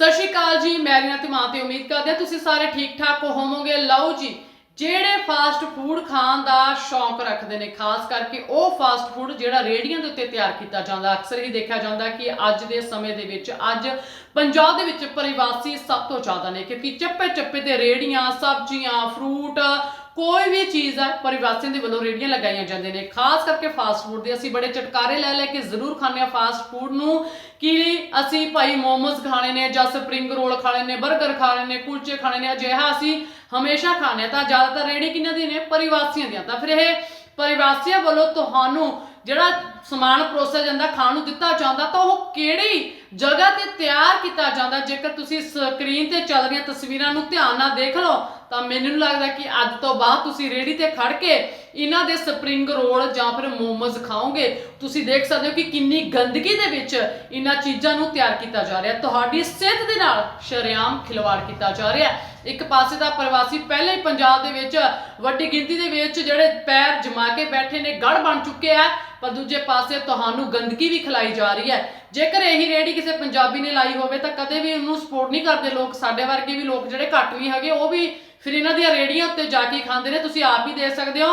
ਸਤਿ ਸ਼੍ਰੀ ਅਕਾਲ ਜੀ, ਮੈਂ ਰੀਨਾ ਤੇ ਤੇ ਉਮੀਦ ਕਰਦੇ ਹਾਂ ਤੁਸੀਂ ਸਾਰੇ ਠੀਕ ਠਾਕ ਹੋਵੋਗੇ। ਲਓ ਜੀ, ਜਿਹੜੇ ਫਾਸਟ ਫੂਡ ਖਾਣ ਦਾ ਸ਼ੌਂਕ ਰੱਖਦੇ ਨੇ, ਖਾਸ ਕਰਕੇ ਉਹ ਫਾਸਟ ਫੂਡ ਜਿਹੜਾ ਰੇਹੜੀਆਂ ਦੇ ਉੱਤੇ ਤਿਆਰ ਕੀਤਾ ਜਾਂਦਾ, ਅਕਸਰ ਹੀ ਦੇਖਿਆ ਜਾਂਦਾ ਕਿ ਅੱਜ ਦੇ ਸਮੇਂ ਦੇ ਵਿੱਚ, ਅੱਜ ਪੰਜਾਬ ਦੇ ਵਿੱਚ ਪਰਿਵਾਸੀ ਸਭ ਤੋਂ ਜ਼ਿਆਦਾ ਨੇ, ਕਿਉਂਕਿ ਚੱਪੇ ਚੱਪੇ ਤੇ ਰੇਹੜੀਆਂ, ਸਬਜ਼ੀਆਂ ਫਰੂਟ ਕੋਈ ਵੀ ਚੀਜ਼ ਹੈ, ਪਰਿਵਾਸੀਆਂ ਦੇ ਵੱਲੋਂ ਰੇਹੜੀਆਂ ਲਗਾਈਆਂ ਜਾਂਦੇ ਨੇ। ਖਾਸ ਕਰਕੇ ਫਾਸਟ ਫੂਡ ਦੇ, ਅਸੀਂ ਬੜੇ ਚਟਕਾਰੇ ਲੈ ਲੈ ਕੇ ਜ਼ਰੂਰ ਖਾਂਦੇ ਆ ਫਾਸਟ ਫੂਡ ਨੂੰ। ਕਿ ਅਸੀਂ ਭਾਈ ਮੋਮੋਸ ਖਾਣੇ ਨੇ ਜਾਂ ਸਪਰਿੰਗ ਰੋਲ ਖਾਣੇ ਨੇ 버ਗਰ ਖਾਣੇ ਨੇ ਕੁਲਚੇ ਖਾਣੇ ਨੇ, ਅਜਿਹਾ ਅਸੀਂ ਹਮੇਸ਼ਾ ਖਾਣੇ ਆ ਤਾਂ ਜ਼ਿਆਦਾਤਰ ਰੇਹੜੀ ਕਿਹਨਾਂ ਦੀ ਨੇ? ਪਰਿਵਾਸੀਆਂ ਦੀਆਂ। ਤਾਂ ਫਿਰ ਇਹ ਪਰਿਵਾਸੀਆਂ ਵੱਲੋਂ ਤੁਹਾਨੂੰ ਜਿਹੜਾ ਸਮਾਨ ਪਰੋਸਿਆ ਜਾਂਦਾ, ਖਾਣ ਨੂੰ ਦਿੱਤਾ ਜਾਂਦਾ, ਤਾਂ ਉਹ ਕਿਹੜੀ ਜਗ੍ਹਾ ਤੇ ਤਿਆਰ ਕੀਤਾ ਜਾਂਦਾ। ਜੇਕਰ ਤੁਸੀਂ ਸਕਰੀਨ ਤੇ ਚੱਲ ਰਹੀਆਂ ਤਸਵੀਰਾਂ ਨੂੰ ਧਿਆਨ ਨਾਲ ਦੇਖ ਲਓ, ਤਾਂ ਮੈਨੂੰ ਲੱਗਦਾ ਕਿ ਅੱਜ ਤੋਂ ਬਾਅਦ ਤੁਸੀਂ ਰੇੜੀ ਤੇ ਖੜ ਕੇ ਇਹਨਾਂ ਦੇ ਸਪਰਿੰਗ ਰੋਲ ਜਾਂ ਫਿਰ ਮੋਮੋਜ਼ ਖਾਓਗੇ, ਤੁਸੀਂ ਦੇਖ ਸਕਦੇ ਹੋ ਕਿ ਕਿੰਨੀ ਗੰਦਗੀ ਦੇ ਵਿੱਚ ਇਹਨਾਂ ਚੀਜ਼ਾਂ ਨੂੰ ਤਿਆਰ ਕੀਤਾ ਜਾ ਰਿਹਾ। ਤੁਹਾਡੀ ਸਿਹਤ ਦੇ ਨਾਲ ਸ਼ਰੇਆਮ ਖਿਲਵਾੜ ਕੀਤਾ ਜਾ ਰਿਹਾ ਇੱਕ ਪਾਸੇ ਦਾ ਪ੍ਰਵਾਸੀ ਪਹਿਲੇ ਹੀ ਪੰਜਾਬ ਦੇ ਵਿੱਚ ਵੱਡੀ ਗਿਣਤੀ ਦੇ ਵਿੱਚ ਜਿਹੜੇ ਪੈਰ ਜਮਾ ਕੇ ਬੈਠੇ ਨੇ, ਗੜ ਬਣ ਚੁੱਕੇ ਆ, ਪਰ ਦੂਜੇ ਪਾਸੇ ਤੁਹਾਨੂੰ ਗੰਦਗੀ ਵੀ ਖਿਲਾਈ ਜਾ ਰਹੀ ਹੈ। ਜੇਕਰ ਇਹੀ ਰੇੜੀ ਕਿਸੇ ਪੰਜਾਬੀ ਨੇ ਲਾਈ ਹੋਵੇ ਤਾਂ ਕਦੇ ਵੀ ਉਹਨੂੰ ਸਪੋਰਟ ਨਹੀਂ ਕਰਦੇ ਲੋਕ। ਸਾਡੇ ਵਰਗੇ ਵੀ ਲੋਕ ਜਿਹੜੇ ਘੱਟ ਵੀ ਹੈਗੇ, ਉਹ ਵੀ ਫਿਰ ਇਹਨਾਂ ਦੀਆਂ ਰੇੜੀਆਂ ਉੱਤੇ ਜਾ ਕੇ ਖਾਂਦੇ ਨੇ ਤੁਸੀਂ ਆਪ ਹੀ ਦੇਖ ਸਕਦੇ ਹੋ।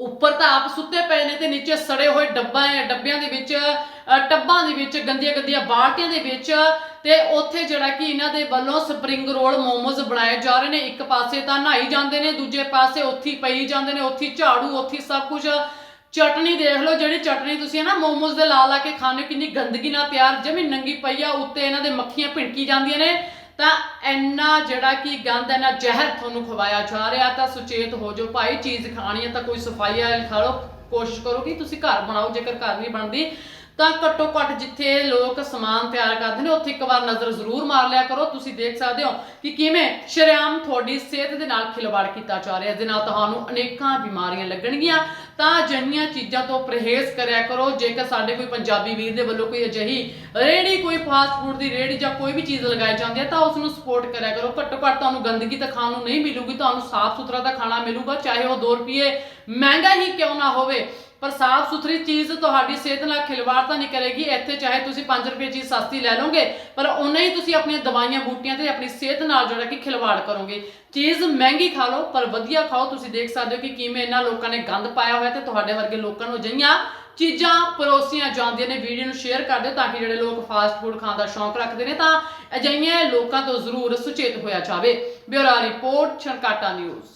ਉੱਪਰ ਤਾਂ ਆਪ ਸੁੱਤੇ ਪਏ ਨੇ ਤੇ ਨੀਚੇ ਸੜੇ ਹੋਏ ਡੱਬਾ ਹੈ ਡੱਬਿਆਂ ਦੇ ਵਿੱਚ ਟੱਬਾਂ ਦੇ ਵਿੱਚ ਗੰਦੀਆਂ ਗੰਦੀਆਂ ਬਾਲਟੀਆਂ ਦੇ ਵਿੱਚ। ਤੇ ਉੱਥੇ ਜਿਹੜਾ ਕਿ ਇਹਨਾਂ ਦੇ ਵੱਲੋਂ ਸਪਰਿੰਗ ਰੋਲ ਮੋਮੋਜ਼ ਬਣਾਏ ਜਾ ਰਹੇ ਨੇ। ਇੱਕ ਪਾਸੇ ਤਾਂ ਨਹਾਈ ਜਾਂਦੇ ਨੇ ਦੂਜੇ ਪਾਸੇ ਉੱਥੇ ਪਈ ਜਾਂਦੇ ਨੇ ਉੱਥੇ ਝਾੜੂ ਉੱਥੇ ਸਭ ਕੁਝ। ਚਟਨੀ ਦੇਖ ਲਓ ਜਿਹੜੀ ਚਟਨੀ ਤੁਸੀਂ ਨਾ ਮੋਮੋਜ਼ ਦੇ ਲਾ ਲਾ ਕੇ ਖਾਣੇ ਹੋ, ਕਿੰਨੀ ਗੰਦਗੀ ਨਾਲ ਤਿਆਰ ਜਮੀ ਨੰਗੀ ਪਈ ਆ ਉੱਤੇ ਇਹਨਾਂ ਦੇ ਮੱਖੀਆਂ ਭਿਣਕੀ ਜਾਂਦੀਆਂ ਨੇ। ਤਾਂ ਇੰਨਾ ਜਿਹੜਾ ਕਿ ਗੰਦ, ਇੰਨਾ ਜ਼ਹਿਰ ਤੁਹਾਨੂੰ ਖਵਾਇਆ ਜਾ ਰਿਹਾ, ਤਾਂ ਸੁਚੇਤ ਹੋ ਜਾਓ ਭਾਈ, ਚੀਜ਼ ਖਾਣੀ ਹੈ ਤਾਂ ਕੋਈ ਸਫ਼ਾਈ ਵਾਲੀ ਖਾ ਲਓ, ਕੋਸ਼ਿਸ਼ ਕਰੋ ਕਿ ਤੁਸੀਂ ਘਰ ਬਣਾਓ, ਜੇਕਰ ਘਰ ਨਹੀਂ ਬਣਦੀ, ਤਾਂ ਘੱਟੋ ਘੱਟ ਜਿੱਥੇ ਲੋਕ ਸਮਾਨ ਤਿਆਰ ਕਰਦੇ ਨੇ, ਉੱਥੇ ਇੱਕ ਵਾਰ ਨਜ਼ਰ ਜ਼ਰੂਰ ਮਾਰ ਲਿਆ ਕਰੋ। ਤੁਸੀਂ ਦੇਖ ਸਕਦੇ ਹੋ ਕਿ ਕਿਵੇਂ ਸ਼ਰੇਆਮ ਤੁਹਾਡੀ ਸਿਹਤ ਦੇ ਨਾਲ ਖਿਲਵਾੜ ਕੀਤਾ ਜਾ ਰਿਹਾ ਹੈ ਜਿਸ ਨਾਲ ਤੁਹਾਨੂੰ ਅਨੇਕਾਂ ਬਿਮਾਰੀਆਂ ਲੱਗਣਗੀਆਂ। ਤਾਂ ਅਜਿਹੀਆਂ ਚੀਜ਼ਾਂ ਤੋਂ ਪਰਹੇਜ਼ ਕਰਿਆ ਕਰੋ, ਜੇਕਰ ਸਾਡੇ ਕੋਈ ਪੰਜਾਬੀ ਵੀਰ ਦੇ ਵੱਲੋਂ ਕੋਈ ਅਜਿਹੀ ਰੇੜੀ ਕੋਈ ਫਾਸਟ ਫੂਡ ਦੀ ਰੇੜੀ ਜਾਂ ਕੋਈ ਵੀ ਚੀਜ਼ ਲਗਾਈ ਜਾਂਦੀ ਹੈ, ਤਾਂ ਉਸ ਨੂੰ ਸਪੋਰਟ ਕਰਿਆ ਕਰੋ। ਘੱਟੋ ਘੱਟ ਤੁਹਾਨੂੰ ਗੰਦਗੀ ਤਾਂ ਖਾਣ ਨੂੰ ਨਹੀਂ ਮਿਲੂਗੀ, ਤੁਹਾਨੂੰ ਸਾਫ਼ ਸੁਥਰਾ ਤਾਂ ਖਾਣਾ ਮਿਲੂਗਾ, ਚਾਹੇ ਉਹ 2 ਰੁਪਏ ਮਹਿੰਗਾ ਹੀ ਕਿਉਂ ਨਾ ਹੋਵੇ। ਪਰ ਸਾਫ਼ ਸੁਥਰੀ ਚੀਜ਼ ਤੁਹਾਡੀ ਸਿਹਤ ਨਾਲ ਖਿਲਵਾੜ ਤਾਂ ਨਹੀਂ ਕਰੇਗੀ, ਇੱਥੇ ਚਾਹੇ ਤੁਸੀਂ 5 ਰੁਪਏ ਚੀਜ਼ ਸਸਤੀ ਲੈ ਲਓਗੇ, ਪਰ ਉਨਾ ਹੀ ਤੁਸੀਂ ਆਪਣੀਆਂ ਦਵਾਈਆਂ, ਬੂਟੀਆਂ ਤੇ ਆਪਣੀ ਸਿਹਤ ਨਾਲ ਜਿਹੜਾ ਕਿ ਖਿਲਵਾੜ ਕਰੋਗੇ। ਚੀਜ਼ ਮਹਿੰਗੀ ਖਾ ਲਓ, ਪਰ ਵਧੀਆ ਖਾਓ। ਤੁਸੀਂ ਦੇਖ ਸਕਦੇ ਹੋ ਕਿ ਕਿਵੇਂ ਇਹਨਾਂ ਲੋਕਾਂ ਨੇ ਗੰਦ ਪਾਇਆ ਹੋਇਆ ਤੇ ਤੁਹਾਡੇ ਵਰਗੇ ਲੋਕਾਂ ਨੂੰ ਅਜਿਹੀਆਂ ਚੀਜ਼ਾਂ ਪਰੋਸੀਆਂ ਜਾਂਦੀਆਂ ਨੇ। ਵੀਡੀਓ ਨੂੰ ਸ਼ੇਅਰ ਕਰ ਦਿਓ ਤਾਂ ਕਿ ਜਿਹੜੇ ਲੋਕ ਫਾਸਟ ਫੂਡ ਖਾਣ ਦਾ ਸ਼ੌਂਕ ਰੱਖਦੇ ਨੇ ਤਾਂ ਅਜਿਹੀਆਂ ਲੋਕਾਂ ਤੋਂ ਜ਼ਰੂਰ ਸੁਚੇਤ ਹੋਇਆ ਜਾਵੇ। Bureau report, Chhankata news.